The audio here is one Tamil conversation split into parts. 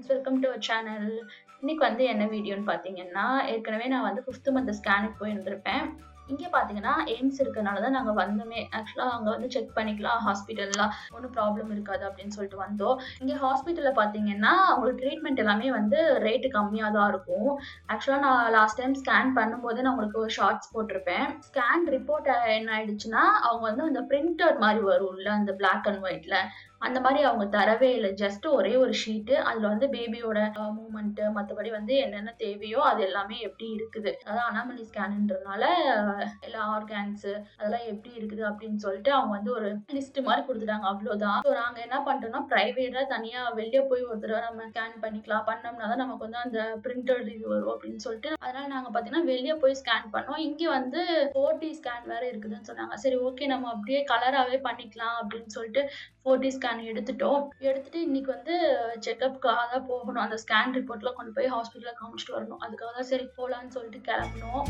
Friends welcome to our channel இன்னைக்கு வந்து என்ன வீடியோன்னு பார்த்தீங்கன்னா ஏற்கனவே நான் வந்து ஃபிஃப்த்து மந்த் ஸ்கேனுக்கு போயிருந்திருப்பேன். இங்கே பார்த்தீங்கன்னா எய்ம்ஸ் இருக்கிறனால தான் நாங்கள் வந்தோமே. ஆக்சுவலாக அங்கே வந்து செக் பண்ணிக்கலாம். ஹாஸ்பிட்டல்லாம் ஒன்றும் ப்ராப்ளம் இருக்காது அப்படின்னு சொல்லிட்டு வந்தோம். இங்கே ஹாஸ்பிட்டலில் பார்த்தீங்கன்னா அவங்களுக்கு ட்ரீட்மெண்ட் எல்லாமே வந்து ரேட்டு கம்மியாக தான் இருக்கும். ஆக்சுவலாக நான் லாஸ்ட் டைம் ஸ்கேன் பண்ணும்போது நான் உங்களுக்கு ஒரு ஷார்ட்ஸ் போட்டிருப்பேன். ஸ்கேன் ரிப்போர்ட் என்ன ஆயிடுச்சுன்னா அவங்க வந்து அந்த பிரிண்டட் மாதிரி வரும்ல அந்த பிளாக் அண்ட் ஒயிட்டில் அந்த மாதிரி அவங்க தரவே இல்லை. ஜஸ்ட் ஒரே ஒரு ஷீட்டு அதில் வந்து பேபியோட மூமெண்ட்டு மற்றபடி வந்து என்னென்ன தேவையோ அது எல்லாமே எப்படி இருக்குது? அதாவது அனாமலி ஸ்கேனுன்றதுனால எல்லா ஆர்கான்ஸு அதெல்லாம் எப்படி இருக்குது அப்படின்னு சொல்லிட்டு அவங்க வந்து ஒரு லிஸ்ட் மாதிரி கொடுத்துட்டாங்க. அவ்வளோதான் ஸோ நாங்கள் என்ன பண்ணுறோம்னா ப்ரைவேட்டாக தனியாக வெளியே போய் ஒரு தடவை நம்ம ஸ்கேன் பண்ணிக்கலாம். பண்ணோம்னா தான் நமக்கு வந்து அந்த பிரிண்டட் இது வரும் அப்படின்னு சொல்லிட்டு. அதனால நாங்கள் பார்த்தீங்கன்னா வெளியே போய் ஸ்கேன் பண்ணோம். இங்கே வந்து ஃபோர்ட்டி ஸ்கேன் வேற இருக்குதுன்னு சொன்னாங்க. சரி ஓகே நம்ம அப்படியே கலராகவே பண்ணிக்கலாம் அப்படின்னு சொல்லிட்டு ஃபோர்ட்டி ஸ்கேன் ஸ்கேன் எடுத்துட்டோம். எடுத்துட்டு இன்னைக்கு வந்து செக்கப்க்காக தான் போகணும். அந்த ஸ்கேன் ரிப்போர்ட்லாம் கொண்டு போய் ஹாஸ்பிட்டலில் காமிச்சிட்டு வரணும். அதுக்காக தான் சரி போகலான்னு சொல்லிட்டு கிளம்பணும்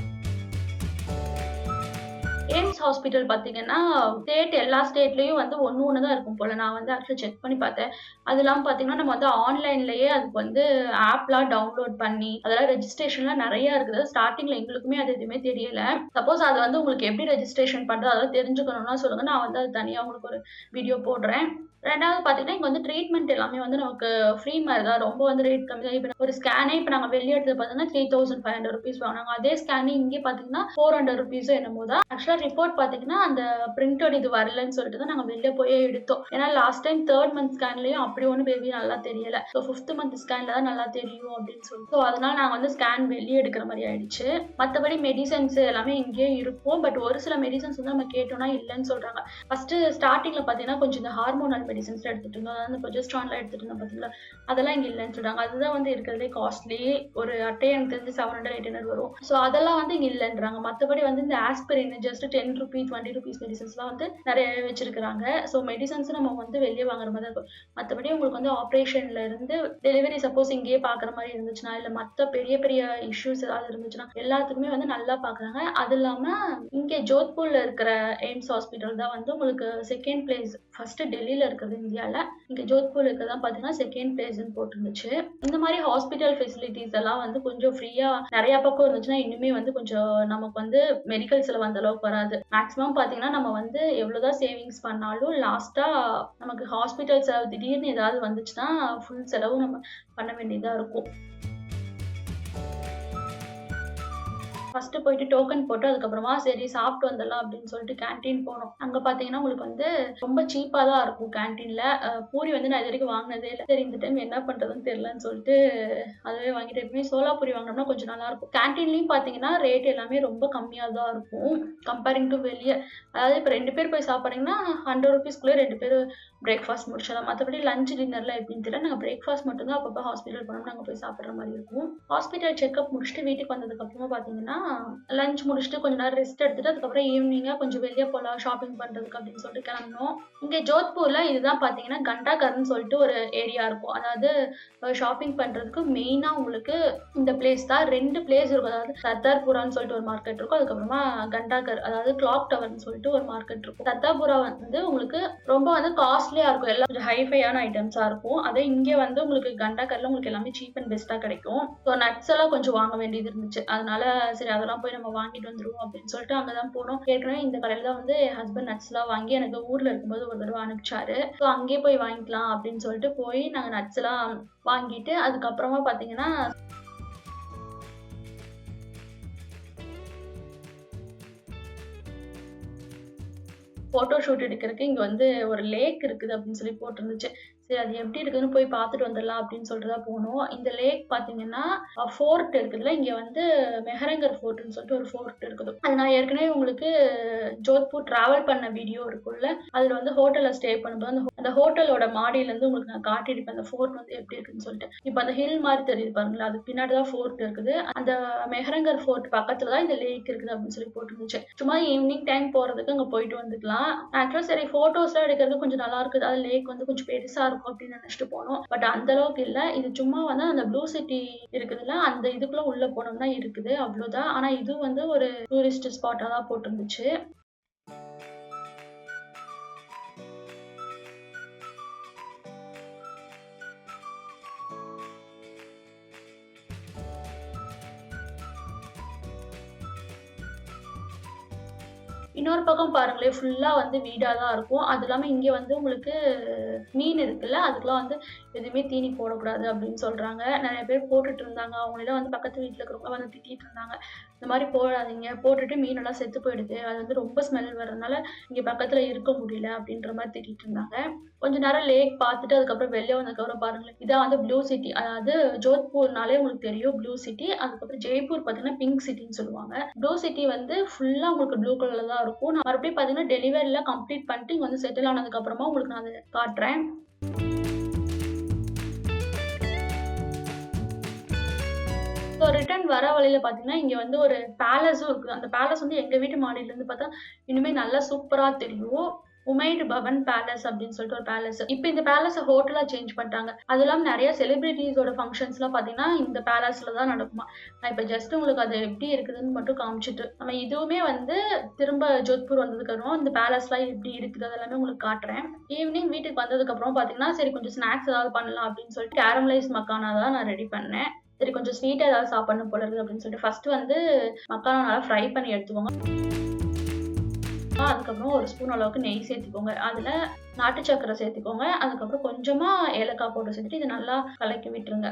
எய்ம்ஸ் ஹாஸ்பிட்டல் பார்த்தீங்கன்னா ஸ்டேட் எல்லா ஸ்டேட்லேயும் வந்து ஒன்று ஒன்று தான் இருக்கும் போல். நான் வந்து ஆக்சுவலாக செக் பண்ணி பார்த்தேன். அது இல்லாமல் பார்த்தீங்கன்னா நம்ம வந்து ஆன்லைன்லேயே அதுக்கு வந்து ஆப்லாம் டவுன்லோட் பண்ணி அதெல்லாம் ரெஜிஸ்ட்ரேஷன்லாம் நிறைய இருக்குது. ஸ்டார்டிங்கில் எங்களுக்குமே அது எதுவுமே தெரியல. சப்போஸ் அது வந்து உங்களுக்கு எப்படி ரெஜிஸ்ட்ரேஷன் பண்ணுறது அதெல்லாம் தெரிஞ்சுக்கணும்னா சொல்லுங்கள் நான் வந்து அது தனியாக உங்களுக்கு ஒரு வீடியோ போடுறேன். ரெண்டாவது பார்த்தீங்கன்னா இங்கே வந்து ட்ரீட்மெண்ட் எல்லாமே வந்து நமக்கு ஃப்ரீ மாதிரி தான் ரொம்ப வந்து ரேட் கம்மி தான். இப்போ ஒரு ஸ்கேனே இப்போ நாங்கள் வெளியே எடுத்து பார்த்தீங்கன்னா three thousand five hundred rupees வாங்கினாங்க. அதே ஸ்கேனே இங்கே பார்த்தீங்கன்னா ஃபோர் ஹண்ட்ரட் ருபீஸோ என்னமோ தான். ஆக்சுவலாக ரிப்போர்ட் பார்த்தீங்கன்னா அந்த பிரிண்டட் இது வரலன்னு சொல்லிட்டு தான் நாங்கள் வெளியே போய் எடுத்தோம். ஏன்னா லாஸ்ட் டைம் தேர்ட் மந்த் ஸ்கேன்லேயும் அப்படி ஒன்றும் பேபி நல்லா தெரியல. ஸோ ஃபிஃப்த் மந்த் ஸ்கேனில் தான் நல்லா தெரியும் அப்படின்னு சொல்லிட்டு. ஸோ அதனால நாங்கள் வந்து ஸ்கேன் வெளியே எடுக்கிற மாதிரி ஆயிடுச்சு. மற்றபடி மெடிசன்ஸ் எல்லாமே இங்கேயே இருக்கும். பட் ஒரு சில மெடிசன்ஸ் வந்து நம்ம கேட்டோம்னா இல்லைன்னு சொல்கிறாங்க ஃபஸ்ட்டு ஸ்டார்டிங்கில் பார்த்தீங்கன்னா கொஞ்சம் இந்த ஹார்மோனல் மெடிசன்ஸ் எடுத்துட்டு இருந்தோம். அதாவது இந்த ப்ரொஜெஸ்ட்ரான்லாம் எடுத்துட்டு இருந்தோம் பார்த்தீங்களா அதெல்லாம் இங்கே இல்லைன்னு சொல்கிறாங்க அதுதான் வந்து இருக்கிறதே காஸ்ட்லி ஒரு அட்டை எனக்கு தெரிஞ்சு செவன் ஹண்ட்ரட் எயிட் ஹண்ட்ரட் வரும். ஸோ அதெல்லாம் வந்து இங்கே இல்லைன்றாங்க. மற்றபடி வந்து இந்த aspirin just ten rupees twenty rupees மெடிசன்ஸ்லாம் வந்து நிறைய வச்சிருக்கிறாங்க. ஸோ மெடிசன்ஸ் நம்ம வந்து வெளியே வாங்குற மாதிரி தான் இருக்கும். மற்றபடி உங்களுக்கு வந்து ஆப்ரேஷன்ல இருந்து டெலிவரி சப்போஸ் இங்கேயே பார்க்குற மாதிரி இருந்துச்சுன்னா இல்லை மற்ற பெரிய பெரிய இஷ்யூஸ் ஏதாவது இருந்துச்சுன்னா எல்லாத்துக்குமே வந்து நல்லா பார்க்குறாங்க அது இல்லாமல் இங்கே ஜோத்பூர்ல இருக்கிற எய்ம்ஸ் ஹாஸ்பிட்டல் தான் வந்து உங்களுக்கு செகண்ட் பிளேஸ் ஃபர்ஸ்ட் டெல்லியில் இருக்கிறது இந்தியாவில் இங்கே ஜோத்பூர் இருக்கிறதான் பார்த்தீங்கன்னா செகண்ட் பிளேஸ்ன்னு போட்டுருந்துச்சு. இந்த மாதிரி ஹாஸ்பிட்டல் ஃபெசிலிட்டிஸ் எல்லாம் வந்து கொஞ்சம் ஃப்ரீயாக நிறைய பக்கம் இருந்துச்சுன்னா இன்னுமே வந்து கொஞ்சம் நமக்கு வந்து மெடிக்கல் செலவு அந்த அளவுக்கு வராது. மேக்ஸிமம் பார்த்தீங்கன்னா நம்ம வந்து எவ்வளோதான் சேவிங்ஸ் பண்ணாலும் லாஸ்ட்டாக நமக்கு ஹாஸ்பிட்டல் செலவு திடீர்னு ஏதாவது வந்துச்சுன்னா ஃபுல் செலவும் நம்ம பண்ண வேண்டியதாக இருக்கும். ஃபர்ஸ்ட் போயிட்டு டோக்கன் போட்டு அதுக்கப்புறமா சரி சாப்பிட்டு வந்துடலாம் அப்படின்னு சொல்லிட்டு கேன்டீன் போனோம். அங்க பாத்தீங்கன்னா உங்களுக்கு வந்து ரொம்ப சீப்பா தான் இருக்கும் கேன்டீன்ல பூரி வந்து நான் இது வரைக்கும் வாங்கினதே இல்லை. சரி இந்த டைம் என்ன பண்றதுன்னு தெரியலன்னு சொல்லிட்டு அதுவே வாங்கிட்டு எப்பவுமே சோலா பூரி வாங்கினோம்னா கொஞ்சம் நல்லா இருக்கும். கேன்டீன்லயும் பாத்தீங்கன்னா ரேட் எல்லாமே ரொம்ப கம்மியா தான் இருக்கும் கம்பேரிங் டு வெளியே. அதாவது இப்போ ரெண்டு பேர் போய் சாப்பிட்றீங்கன்னா ஹண்ட்ரட் ருபீஸ்க்குள்ளே ரெண்டு பேர் பிரேக்ஃபாஸ்ட் முடிச்சிடலாம் மற்றபடி லஞ்ச் டின்னர்லாம் எப்படின்னு தெரியல. நாங்கள் பிரேக்ஃபாஸ்ட் மட்டும் தான் அப்பப்போ ஹாஸ்பிட்டல் போனோம். நாங்கள் போய் சாப்பிட்ற மாதிரி இருக்கும். ஹாஸ்பிட்டல் செக்அப் முடிச்சுட்டு வீட்டுக்கு வந்ததுக்கப்புறமா பார்த்தீங்கன்னா லஞ்ச் முடிச்சுட்டு கொஞ்ச நேரம் ரெஸ்ட் எடுத்துட்டு அதுக்கப்புறம் ஈவினிங்காக கொஞ்சம் வெளியே போகலாம் ஷாப்பிங் பண்ணுறதுக்கு அப்படின்னு சொல்லிட்டு கிளம்பினோம். இங்கே ஜோத்பூரில் இதுதான் பார்த்தீங்கன்னா கண்டாகர்னு சொல்லிட்டு ஒரு ஏரியா இருக்கும். அதாவது ஷாப்பிங் பண்ணுறதுக்கு மெயினாக உங்களுக்கு இந்த பிளேஸ் தான். ரெண்டு பிளேஸ் இருக்கும். அதாவது சர்தார்புரான்னு சொல்லிட்டு ஒரு மார்க்கெட் இருக்கும். அதுக்கப்புறமா கண்டாகர் அதாவது கிளாக் டவர்னு சொல்லிட்டு ஒரு மார்க்கெட் இருக்கும். சர்தார்புரா வந்து உங்களுக்கு ரொம்ப வந்து காஸ்ட் காஸ்ட்லியாக இருக்கும். எல்லாம் கொஞ்சம் ஹைஃபையான ஐட்டம்ஸாக இருக்கும். அதே இங்கே வந்து உங்களுக்கு கண்டாகரில் உங்களுக்கு எல்லாமே சீப் அண்ட் பெஸ்ட்டாக கிடைக்கும். ஸோ நட்ஸ் எல்லாம் கொஞ்சம் வாங்க வேண்டியது இருந்துச்சு. அதனால சரி அதெல்லாம் போய் நம்ம வாங்கிட்டு வந்துருவோம் அப்படின்னு சொல்லிட்டு அங்கே தான் போனோம். கேட்குறேன் இந்த கடையில் தான் வந்து என் ஹஸ்பண்ட் நட்ஸ்லாம் வாங்கி எனக்கு ஊரில் இருக்கும்போது ஒரு தடவை அனுப்பிச்சாரு. ஸோ அங்கேயே போய் வாங்கிக்கலாம் அப்படின்னு சொல்லிட்டு போய் நாங்கள் நட்ஸ்லாம் வாங்கிட்டு அதுக்கப்புறமா பார்த்தீங்கன்னா ஃபோட்டோ ஷூட் எடுக்கிறதுக்கு இங்கே வந்து ஒரு லேக் இருக்குது அப்படின்னு சொல்லி போட்டிருந்துச்சு. சரி அது எப்படி இருக்குதுன்னு போய் பார்த்துட்டு வந்துடலாம் அப்படின்னு சொல்லிட்டு தான் போனோம் இந்த லேக் பார்த்தீங்கன்னா ஃபோர்ட் இருக்குதுல்ல இங்கே வந்து மெஹரங்கர் ஃபோர்ட்னு சொல்லிட்டு ஒரு ஃபோர்ட் இருக்குது. அது நான் ஏற்கனவே உங்களுக்கு ஜோத்பூர் ட்ராவல் பண்ண வீடியோ இருக்குல்ல அதில் வந்து ஹோட்டலில் ஸ்டே பண்ணும்போது அந்த அந்த ஹோட்டலோட மாடியிலேருந்து உங்களுக்கு நான் காட்டியிருப்பேன் அந்த ஃபோர்ட் வந்து எப்படி இருக்குன்னு சொல்லிட்டு. இப்போ அந்த ஹில் மாதிரி தெரியுது பாருங்களா அது பின்னாடி தான் ஃபோர்ட் இருக்குது. அந்த மெஹரங்கர் ஃபோர்ட் பக்கத்தில் தான் இந்த லேக் இருக்குது அப்படின்னு சொல்லி போட்டுருந்துச்சு. சும்மா ஈவினிங் டைம் போகிறதுக்கு அங்கே போயிட்டு வந்துக்கலாம். ஆக்சுவலாக சரி ஃபோட்டோஸ்லாம் எடுக்கிறது கொஞ்சம் நல்லா இருக்குது. அது லேக் வந்து கொஞ்சம் பெருசாக இருக்கும். அப்படின்னு நினைச்சிட்டு போனோம். பட் அந்த அளவுக்கு இல்லை. இது சும்மா வந்து அந்த ப்ளூ சிட்டி இருக்குதுல்ல அந்த இதுக்குள்ள உள்ள போனோம்னா இருக்குது அவ்வளவுதான். ஆனா இது வந்து ஒரு டூரிஸ்ட் ஸ்பாட்டாக தான் போட்டிருந்துச்சு. இன்னொரு பக்கம் பாருங்களேன் ஃபுல்லா வந்து வீடாக தான் இருக்கும். அது இல்லாம இங்க வந்து உங்களுக்கு மீன் இருக்குல்ல, அதுக்கெல்லாம் வந்து எதுவுமே தீனி போடக்கூடாது அப்படின்னு சொல்றாங்க. நிறைய பேர் போட்டுட்டு இருந்தாங்க. அவங்களலாம் வந்து பக்கத்து வீட்டில் இருக்கிறவங்க வந்து திட்டிட்டு இருந்தாங்க. இந்த மாதிரி போடாதீங்க. போட்டுட்டு மீனெல்லாம் செத்து போயிடுது. அது வந்து ரொம்ப ஸ்மெல் வர்றதுனால இங்க பக்கத்துல இருக்க முடியல அப்படின்ற மாதிரி திட்டிட்டு இருந்தாங்க. கொஞ்ச நேரம் லேக் பார்த்துட்டு அதுக்கப்புறம் வெளியே வந்ததுக்கப்புறம் பாருங்களேன், இதான் வந்து ப்ளூ சிட்டி. அதாவது ஜோத்பூர்னாலே உங்களுக்கு தெரியும் ப்ளூ சிட்டி. அதுக்கப்புறம் ஜெய்ப்பூர் பார்த்தீங்கன்னா பிங்க் சிட்டின்னு சொல்லுவாங்க. ப்ளூ சிட்டி வந்து ஃபுல்லா உங்களுக்கு ப்ளூ கலர்ல தான் இருக்கும். நான் மறுபடியும் பார்த்தீங்கன்னா டெலிவரிலாம் கம்ப்ளீட் பண்ணிட்டு இங்க வந்து செட்டில் ஆனதுக்கு அப்புறமா உங்களுக்கு நான் அதை காட்டுறேன். ஸோ ரிட்டர்ன் வர வழியில பார்த்தீங்கன்னா, இங்க வந்து ஒரு பேலஸும் இருக்கு. அந்த பேலஸ் வந்து எங்க வீட்டு மாடியிலருந்து பார்த்தா இனிமேல் நல்லா சூப்பரா தெரியும். உமைட் பவன் பேலஸ் அப்படின்னு சொல்லிட்டு ஒரு பேலஸ். இப்போ இந்த பேலஸ் ஹோட்டலா சேஞ்ச் பண்ணிட்டாங்க. அது இல்லாமல் நெறைய செலிபிரிட்டீஸோட ஃபங்க்ஷன்ஸ்லாம் பார்த்தீங்கன்னா, இந்த பேலஸ்ல தான் நடக்குமா. நான் இப்ப ஜஸ்ட் உங்களுக்கு அது எப்படி இருக்குதுன்னு மட்டும் காமிச்சிட்டு நம்ம இதுவுமே வந்து திரும்ப ஜோத்பூர் வந்ததுக்கப்புறம் இந்த பேலஸ்லாம் எப்படி இருக்குது அதெல்லாமே உங்களுக்கு காட்டுறேன். ஈவினிங் வீட்டுக்கு வந்ததுக்கப்புறம் பார்த்தீங்கன்னா, சரி கொஞ்சம் ஸ்நாக்ஸ் ஏதாவது பண்ணலாம் அப்படின்னு சொல்லிட்டு கேரமலைஸ் மக்கானா தான் நான் ரெடி பண்ணேன். சரி கொஞ்சம் ஸ்வீட்டாக ஏதாவது சாப்பிடணும் போல இருக்கு அப்படின்னு சொல்லிட்டு ஃபர்ஸ்ட் வந்து மக்கானா நல்லா ஃப்ரை பண்ணி எடுத்துக்கோங்க. அதுக்கப்புறம் ஒரு ஸ்பூன் அளவுக்கு நெய் சேர்த்துக்கோங்க. அதில் நாட்டு சக்கரை சேர்த்துக்கோங்க. அதுக்கப்புறம் கொஞ்சமாக ஏலக்காய் போட்டு சேர்த்துட்டு இது நல்லா கலக்கி விட்டுருங்க.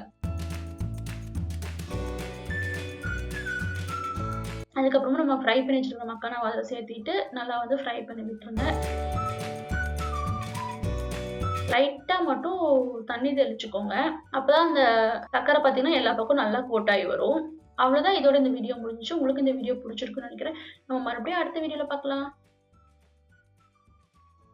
அதுக்கப்புறமா நம்ம ஃப்ரை பண்ணி வச்சிருக்க மக்கான அதை சேர்த்திட்டு நல்லா வந்து ஃப்ரை பண்ணி விட்டுருங்க. லைட்டா மட்டும் தண்ணி தெளிச்சுக்கோங்க. அப்பதான் அந்த சக்கரை பார்த்தீங்கன்னா, எல்லா பக்கம் நல்லா கோட்டாகி ஆகி வரும். அவ்வளோதான் இதோட இந்த வீடியோ முடிஞ்சு உங்களுக்கு இந்த வீடியோ பிடிச்சிருக்குன்னு நினைக்கிறேன் நம்ம மறுபடியும் அடுத்த வீடியோல பார்க்கலாம்.